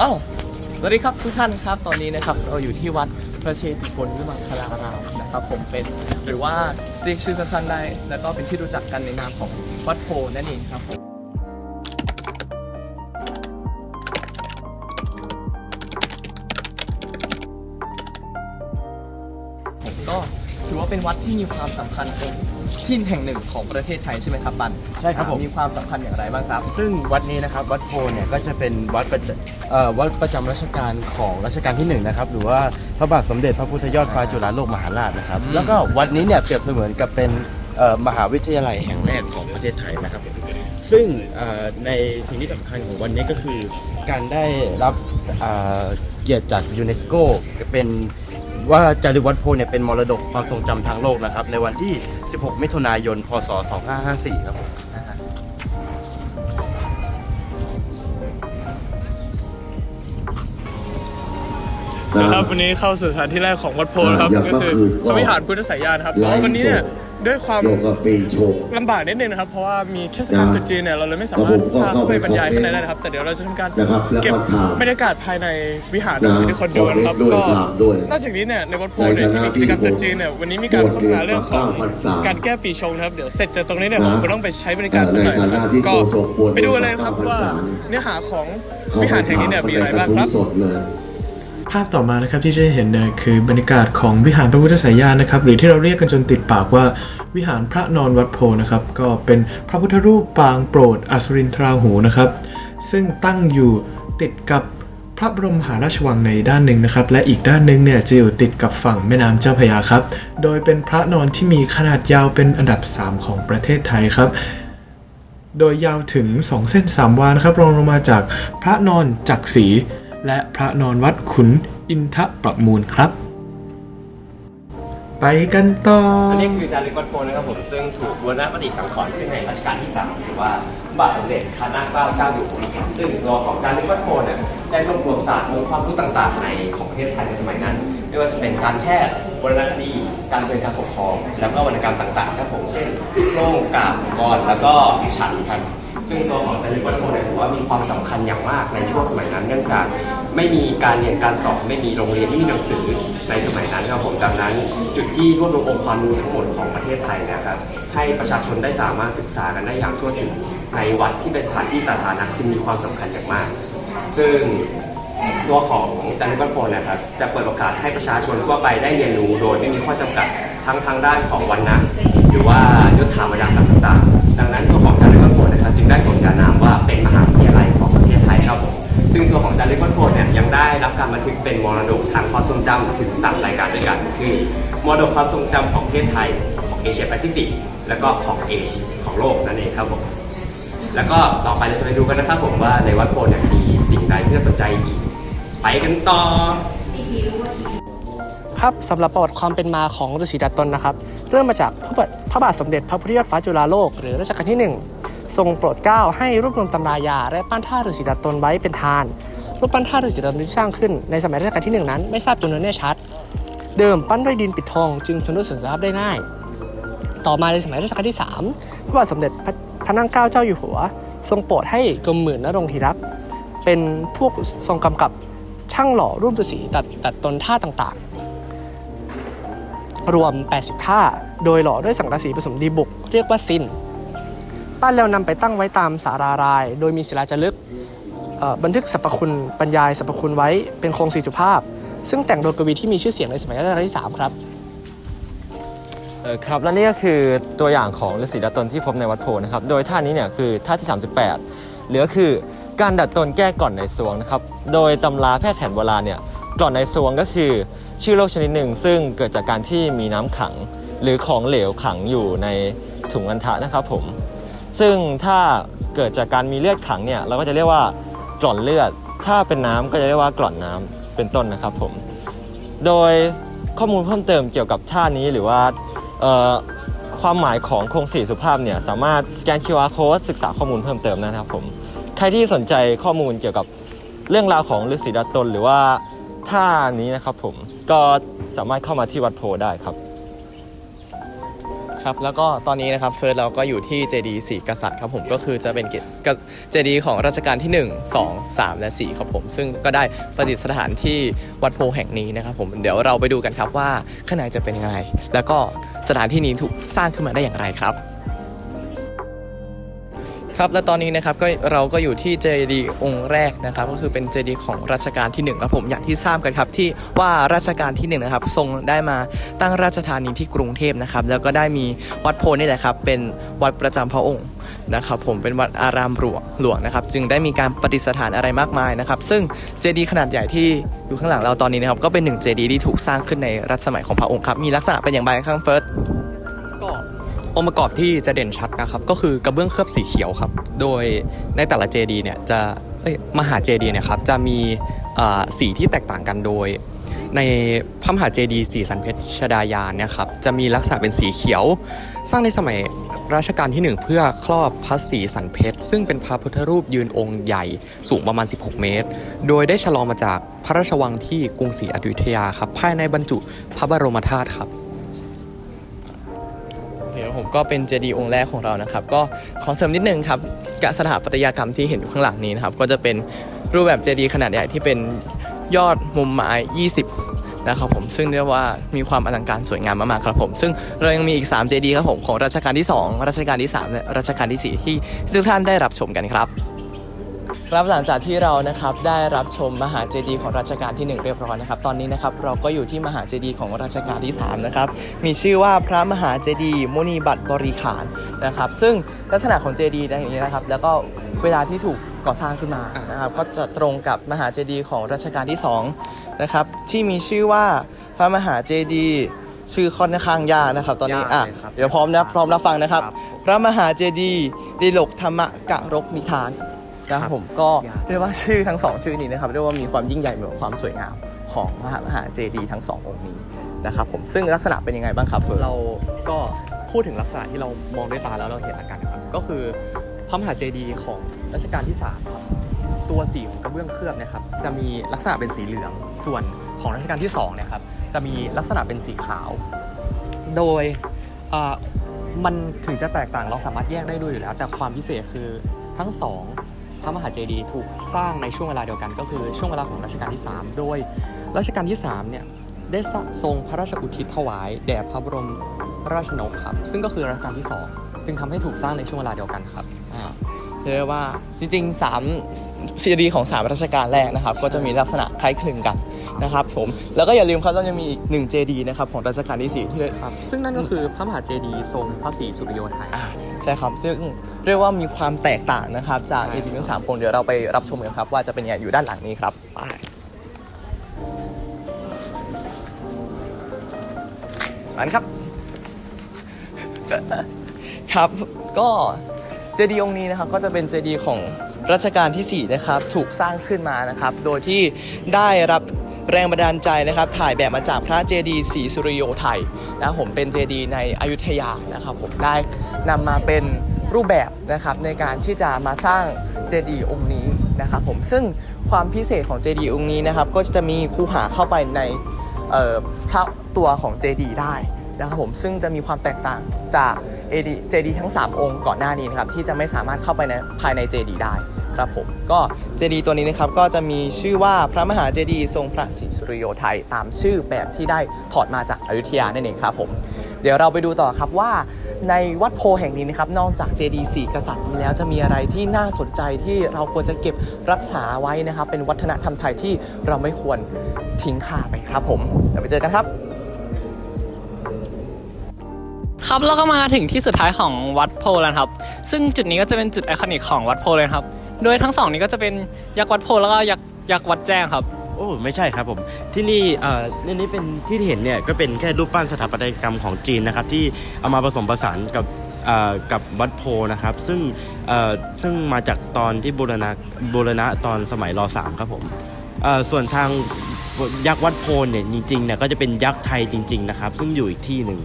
อ้าสวัสดีครับทุกท่านครับตอนนี้นะครับเราอยู่ที่วัดพระเชตุพนวิมังคลารามนะครับผมเป็นหรือว่าเรียกชื่อสั้นๆได้ แล้วก็เป็นที่รู้จักกันในนามของวัดโพนั่นเองครับผมผมก็ ถือว่าเป็นวัดที่มีความสำคัญเป็นที่แห่งหนึ่งของประเทศไทยใช่ไหมครับบันใช่ครับผม มีความสำคัญอย่างไรบ้างครับ ซึ่งวัดนี้นะครับวัดโพเนี่ยก็จะเป็นวัดประจเอ่อวัดประจำรัชกาลของรัชกาลที่หนึ่งนะครับหรือว่าพระบาทสมเด็จพระพุทธยอดฟ้าจุฬาโลกมหาราชนะครับอืมแล้วก็วัดนี้เนี่ยเปรียบเสมือนกับเป็นเอ่อมหาวิทยาลัยแห่งแรกของประเทศไทยนะครับซึ่งเอ่อในสิ่งที่สำคัญของวันนี้ก็คือการได้รับเอ่อเกียรติจากยูเนสโกเป็น ว่าจารึกวัดโพเนี่ยเป็นมรดกความทรงจำทางโลกนะครับ ในวันที่ 16 มิถุนายน พศ 2554 ครับผมสวัสดีครับวันนี้เข้าสู่สถานที่แรกของวัดโพธิ์ครับอย่างก็คือเมื่อคืนก็พระวิหารพุทธสายญาณครับแต่ว่าวันนี้เนี่ย ด้วยความเกี่ยวกับปีชง ลำบากนิดนึงนะครับ เพราะว่ามีเทศกาลนะตรุษจีนเนี่ย เราเลยไม่สาแล้วมารผถมก็พาเข้าไปเข้าไปบรรยายคอมเมนต์ข้างในได้นะครับ แต่เดี๋ยวเราจะทำการนะครับแล้วก็เก็บถามบรรยากาศภายในวิหารนะให้ทุกคนดูนะครับด้วยก็ถามด้วยนอกจากนี้เนี่ยในวัดโพธิ์เนี่ยที่มีกิจกรรมตรุษจีนเนี่ยวันนี้มีการโฆษณาเรื่องของบวชเรียนมาเก้าพรรษาการแก้ปีชงนะครับเดี๋ยวเสร็จจากตรงนี้เนี่ยนะผมก็ต้องไปใช้บริการสักหน่อยนะครับในฐานะที่ก็โฆษกบวชไปดูกันเลยนะครับเรียนมาว่าเก้าพรรษาเนื้อหาของวิหารแห่งนี้เนี่ยมีอะไรบ้างครับ สดเลย ภาพต่อมานะครับที่จะได้เห็นเนี่ยคือบรรยากาศของวิหารพระพุทธสายญาณนะครับ หรือที่เราเรียกกันจนติดปากว่าวิหารพระนอนวัดโพนะครับ ก็เป็นพระพุทธรูปปางโปรดอสุรินทราหูนะครับ ซึ่งตั้งอยู่ติดกับพระบรมมหาราชวังในด้านหนึ่งนะครับ และอีกด้านหนึ่งเนี่ยจะอยู่ติดกับฝั่งแม่น้ำเจ้าพยาครับ โดยเป็นพระนอนที่มีขนาดยาวเป็นอันดับ 3 ของประเทศไทยครับ โดยยาวถึง 2 เส้น 3 วานะครับรองลงมาจากพระนอนจักรี และพระนอนวัดขุนอินทประมูลครับ ไปกันต่ออันนี้คือจารึกวัดโพนะครับผม ซึ่งถูกบูรณะปฏิสังขรณ์ขึ้นในรัชกาลที่3หรือว่าบาทสมเด็จพระนางเกล้าเจ้าอยู่หัวซึ่งตัวของจารึกวัดโพเนี่ยได้รวบรวมศาสตร์องค์ความรู้ต่างๆ ในของประเทศไทยในสมัยนั้น ไม่ว่าจะเป็นการแพทย์วรรณคดีการเมืองการปกครอง แล้วก็วรรณกรรมต่างๆครับผมเช่นโรงกาบกรแล้วก็ฉันครับ ซึ่งตัวของจารึกวัดโพเนี่ยถือว่ามีความสำคัญอย่างมากในช่วงสมัยนั้น เนื่องจากไม่มีการเรียนการสอนไม่มีโรงเรียนไม่มีหนังสือในสมัยนั้นครับผมดังนั้น จุดที่รวบรวมองค์ความรู้ทั้งหมดของประเทศไทยเนะครับให้ประชาชนได้สามารถศึกษากันได้อย่างทั่วถึงในวัดที่เป็นสถานที่สาธารณะจึงมีความสำคัญอย่างมาก ซึ่งตัวของจารึกวัดโพนะครับจะเปิดโอกาสให้ประชาชนทั่วไปได้เรียนรู้โดยไม่มีข้อจำกัดทั้งทางด้านของวรรณะหรือว่ายศถาบรรดาศัก มรดกความทรงจำของประเทศไทย ของเอเชียแปซิฟิก แล้วก็ของเอเชียของโลกนั่นเองครับผม แล้วก็ต่อไปเราจะไปดูกันนะครับผมว่าในวัดโพธิ์เนี่ยมีสิ่งใดที่น่าสนใจอีก ไปกันต่อ ครับสำหรับประวัติความเป็นมาของฤาษีดัดตนนะครับ เริ่มมาจากพระบาทพระบาทสมเด็จพระพุทธยอดฟ้าจุฬาโลกหรือรัชกาลที่ 1 ทรงโปรดเกล้าให้รวบรวมตำรายา และปั้นท่าฤาษีดัดตนไว้เป็นทานรูปปั้นท่าฤาษีดัดตนที่สร้างขึ้นในสมัยรัชกาลที่ 1 นั้นไม่ทราบจำนวนแน่ชัด เดิมปั้นด้วยดินปิดทอง จึงทนด้วยเสื่อมสภาพได้ง่าย ต่อมาในสมัยรัชกาลที่ 3 พระบาทสมเด็จพระนั่งเกล้าเจ้าอยู่หัว ทรงโปรดให้กรมหมื่นนรงธีรักษ์เป็นผู้ทรงกำกับช่างหล่อรูปฤาษีตัดตัดตนท่าต่างๆ รวม 80 ท่า โดยหล่อด้วยสังกะสีผสมดีบุก เรียกว่าซินปั้นแล้วนำไปตั้งไว้ตามสาราราย โดยมีศิลาจารึกบันทึกสรรพคุณบรรยายสรรพคุณไว้เป็นโครงสี่สุภาพ ซึ่งแต่งโดยกวีที่มีชื่อเสียงในสมัยรัชกาลที่ 3 ครับ เออครับและนี่ก็คือตัวอย่างของฤาษีดัดตนที่พบในวัดโพธิ์นะครับ โดยท่านี้เนี่ยคือท่าที่ 38 เหลือคือการดัดตนแก้ก่อนในซวงนะครับ โดยตำราแพทย์แผนโบราณเนี่ยก่อนในซวงก็คือชื่อโรคชนิดหนึ่ง ซึ่งเกิดจากการที่มีน้ำขัง หรือของเหลวขังอยู่ในถุงอันทะนะครับผม ซึ่งถ้าเกิดจากการมีเลือดขังเนี่ยเราก็จะเรียกว่ากร่อนเลือด ถ้าเป็นน้ำก็จะเรียกว่ากร่อนน้ำ เป็นต้นนะครับผม โดยข้อมูลเพิ่มเติมเกี่ยวกับท่านี้หรือว่าความหมายของโครงสี่สุภาพเนี่ยสามารถสแกน QR code ศึกษาข้อมูลเพิ่มเติมนะครับผม ใครที่สนใจข้อมูลเกี่ยวกับเรื่องราวของฤาษีดัตตนหรือว่าท่านี้นะครับผมก็สามารถเข้ามาที่วัดโพได้ครับ ครับ แล้วก็ตอนนี้นะครับเฟิร์สเราก็อยู่ที่เจดีย์สี่กษัตริย์ครับผมก็คือจะเป็นเจดีย์ของรัชกาลที่ 1 2 3 และ4ครับผม ซึ่งก็ได้ประดิษฐานที่วัดโพแห่งนี้นะครับผมเดี๋ยวเราไปดูกันครับว่าข้างในจะเป็นยังไงแล้วก็สถานที่นี้ถูกสร้างขึ้นมาได้อย่างไรครับ ครับและตอนนี้นะครับก็เราก็อยู่ที่เจดีย์องค์แรกนะครับก็คือเป็นเจดีย์ของรัชกาลที่1ครับผมอย่างที่ทราบกันครับที่ว่ารัชกาลที่1นะครับทรงได้มาตั้งราชธานีที่กรุงเทพนะครับแล้วก็ได้มีวัดโพนี่แหละครับเป็นวัดประจำพระองค์นะครับผมเป็นวัดอารามหลวงหลวงนะครับจึงได้มีการประดิษฐานอะไรมากมายนะครับซึ่งเจดีย์ขนาดใหญ่ที่อยู่ข้างหลังเราตอนนี้นะครับก็เป็นหนึ่งเจดีย์ที่ถูกสร้างขึ้นในรัชสมัยของพระองค์ครับมีลักษณะเป็นอย่างไรข้างเฟิร์ส องค์ประกอบที่จะเด่นชัดนะครับ ก็คือกระเบื้องเคลือบสีเขียวครับ โดยในแต่ละเจดีเนี่ยจะเอ้ยมหาเจดีเนี่ยครับจะมีสีที่แตกต่างกันโดย ในพระมหาเจดีสีสันเพชรชดายานเนี่ยครับจะมีลักษณะเป็นสีเขียว สร้างในสมัยรัชกาลที่ 1 เพื่อครอบพระศรีสันเพชรซึ่งเป็นพระพุทธรูปยืนองค์ใหญ่สูงประมาณ 16 เมตร โดยได้ฉลองมาจากพระราชวังที่กรุงศรีอยุธยาครับภายในบรรจุพระบรมธาตุครับ ผมก็เป็นเจดีย์องค์แรกของเรานะครับ ก็ขอเสริมนิดนึงครับกสถาปัตยกรรมที่เห็นอยู่ข้างหลังนี้นะครับ ก็จะเป็นรูปแบบเจดีย์ขนาดใหญ่ที่เป็นยอดมุมไม้ 20 นะครับผมซึ่งเรียกว่ามีความอลังการสวยงามมากๆครับผม ซึ่งเรายังมีอีก3เจดีย์ครับผมของรัชกาลที่ 2 รัชกาลที่3และรัชกาลที่ 4 ที่ทุกท่านได้รับชมกันครับ ครับหลังจากที่เรานะครับได้รับชมมหาเจดีย์ของรัชกาลที่ 1 เรียบร้อยนะครับตอนนี้นะครับเราก็อยู่ที่มหาเจดีย์ของรัชกาลที่3นะครับมีชื่อว่าพระมหาเจดีย์มุนีบัตรบริขารนะครับซึ่งลักษณะของเจดีย์ในนี้นะครับแล้วก็เวลาที่ถูกก่อสร้างขึ้นมานะครับก็จะตรงกับมหาเจดีย์ของรัชกาลที่2นะครับที่มีชื่อว่าพระมหาเจดีย์ชื่อค่อนข้างยากนะครับ ตอนนี้อะยากเลยครับเดี๋ยวพร้อมนะพร้อมรับฟังนะครับครับ พระมหาเจดีย์ดิลกธรรมกะรกนิทาน นะครับผมก็เรียกว่าชื่อทั้งสองชื่อนี้นะครับเรียกว่ามีความยิ่งใหญ่เหมือนความสวยงามของมหามหาเจดีย์ทั้งสององค์นี้นะครับผมซึ่งลักษณะเป็นยังไงบ้างครับเฟิร์นเราก็พูดถึงลักษณะที่เรามองด้วยตาแล้วเราเห็นอาการนะครับก็คือพระมหาเจดีย์ของรัชกาลที่3ครับตัวสีของกระเบื้องเคลือบเนะครับจะมีลักษณะเป็นสีเหลือง ส่วนของรัชกาลที่2เนี่ยครับจะมีลักษณะเป็นสีขาว โดยเอ่อมันถึงจะแตกต่างเราสามารถแยกได้ด้วยอยู่แล้ว แต่ความพิเศษคือทั้งสองพ ระมหาเจดีย์ถูกสร้างในช่วงเวลาเดียวกัน ก็คือช่วงเวลาของรัชกาลที่ 3 โดยรัชกาลที่3เนี่ยได้ทรงพระราชอุทิศถวายแด่พระบรมราชนกครับ ซึ่งก็คือรัชกาลที่ 2 จึงทำให้ถูกสร้างในช่วงเวลาเดียวกันครับเรียกว่าจริงๆ3 เจดีย์ของ3รัชกาลแรกนะครับ ก็จะมีลักษณะคล้ายคลึงกันนะครับผมแล้วก็อย่าลืมครับเรายังมีอีกหนึ่งเจดีย์นะครับของรัชกาลที่สี่ที่ครับซึ่งนั่นก็คือพระมหาเจดีย์ทรงพระศรีสุริโยไทยอ่าใช่ครับซึ่งเรียกว่ามีความแตกต่างนะครับ จากใช่เอดีย์ทั้งสามองค์เดี๋ยวเราไปรับชมกันครับว่าจะเป็นยังไงอยู่ด้านหลังนี้ครับไปอันครับ ครับก็เจดีย์องค์นี้นะครับก็จะเป็นเจดีย์ของ รัชกาลที่ 4 นะครับ ถูกสร้างขึ้นมานะครับ โดยที่ได้รับแรงบันดาลใจนะครับ ถ่ายแบบมาจากพระเจดีย์ศรีสุริโยไทยนะผมเป็นเจดีย์ในอยุธยานะครับ ผมได้นำมาเป็นรูปแบบนะครับในการที่จะมาสร้างเจดีย์องค์นี้นะครับผมซึ่งความพิเศษของเจดีย์องค์นี้นะครับ ก็จะมีคูหาเข้าไปในพระตัวของเจดีได้นะครับผมซึ่งจะมีความแตกต่างจากเอดีเจดีทั้ง 3 องค์ก่อนหน้านี้นะครับที่จะไม่สามารถเข้าไปในภายในเจดีได้ ครับผมก็เจดีตัวนี้นะครับก็จะมีชื่อว่าพระมหาเจดีย์ทรงพระศรีสุริโยไทย ตามชื่อแบบที่ได้ถอดมาจากอยุธยานั่นเองครับผมเดี๋ยวเราไปดูต่อครับว่าในวัดโพแห่งนี้นะครับนอกจากเจดีย์สี่กษัตริย์นี้แล้วจะมีอะไรที่น่าสนใจที่เราควรจะเก็บรักษาไว้นะครับ เป็นวัฒนธรรมไทยที่เราไม่ควรทิ้งค่าไปครับผมเดี๋ยวไปเจอกันครับครับแล้วก็มาถึงที่สุดท้ายของวัดโพแล้วครับ ซึ่งจุดนี้ก็จะเป็นจุดไอคอนิกของวัดโพเลยครับ โดยทั้งสองนี้ก็จะเป็นยักษ์วัดโพแล้วก็ยักษ์ยักษ์วัดแจ้งครับ โอ้ไม่ใช่ครับผม ที่นี่เอ่อนี่นี่เป็นที่เห็นเนี่ยก็เป็นแค่รูปปั้นสถาปัตยกรรมของจีนนะครับ ที่เอามาผสมผสานกับเอ่อกับวัดโพนะครับ ซึ่งเอ่อซึ่งมาจากตอนที่บูรณะบูรณะตอนสมัยรสามครับผมเอ่อส่วนทางยักษ์วัดโพเนี่ยจริงๆเนี่ยก็จะเป็นยักษ์ไทยจริง ๆ นะครับ ซึ่งอยู่อีกที่หนึ่ง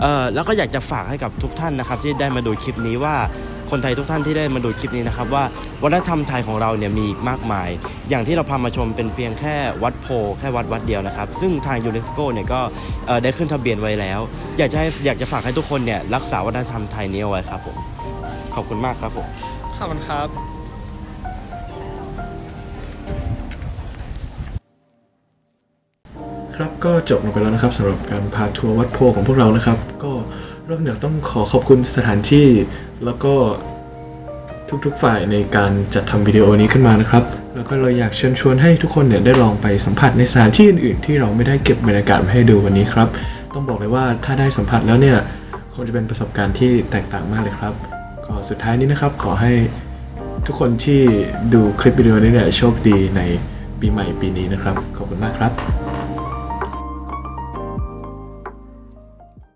เอ่อแล้วก็อยากจะฝากให้กับทุกท่านนะครับ ที่ได้มาดูคลิปนี้ว่า คนไทยทุกท่านที่ได้มาดูคลิปนี้นะครับว่าวัฒนธรรมไทยของเราเนี่ยมีอีกมากมาย อย่างที่เราพามาชมเป็นเพียงแค่วัดโพแค่วัดวัดเดียวนะครับ ซึ่งทางยูเนสโกเนี่ยก็เอ่อได้ขึ้นทะเบียนไว้แล้ว อยากจะให้อยากจะฝากให้ทุกคนเนี่ยรักษาวัฒนธรรมไทยนี้เอาไว้ครับผมขอบคุณมากครับผมขอบคุณครับครับก็จบลงไปแล้วนะครับสำหรับการพาทัวร์วัดโพของพวกเรานะครับ ก็เริ่มจากต้องขอขอบคุณสถานที่ แล้วก็ทุกๆฝ่ายในการจัดทำวิดีโอนี้ขึ้นมานะครับ แล้วก็เราอยากเชิญชวนให้ทุกคนเนี่ยได้ลองไปสัมผัสในสถานที่อื่นๆ ที่เราไม่ได้เก็บบรรยากาศมาให้ดูวันนี้ครับ ต้องบอกเลยว่าถ้าได้สัมผัสแล้วเนี่ยคงจะเป็นประสบการณ์ที่แตกต่างมากเลยครับ ก็สุดท้ายนี้นะครับขอให้ทุกคนที่ดูคลิปวิดีโอนี้เนี่ยโชคดีในปีใหม่ปีนี้นะครับ ขอบคุณมากครับ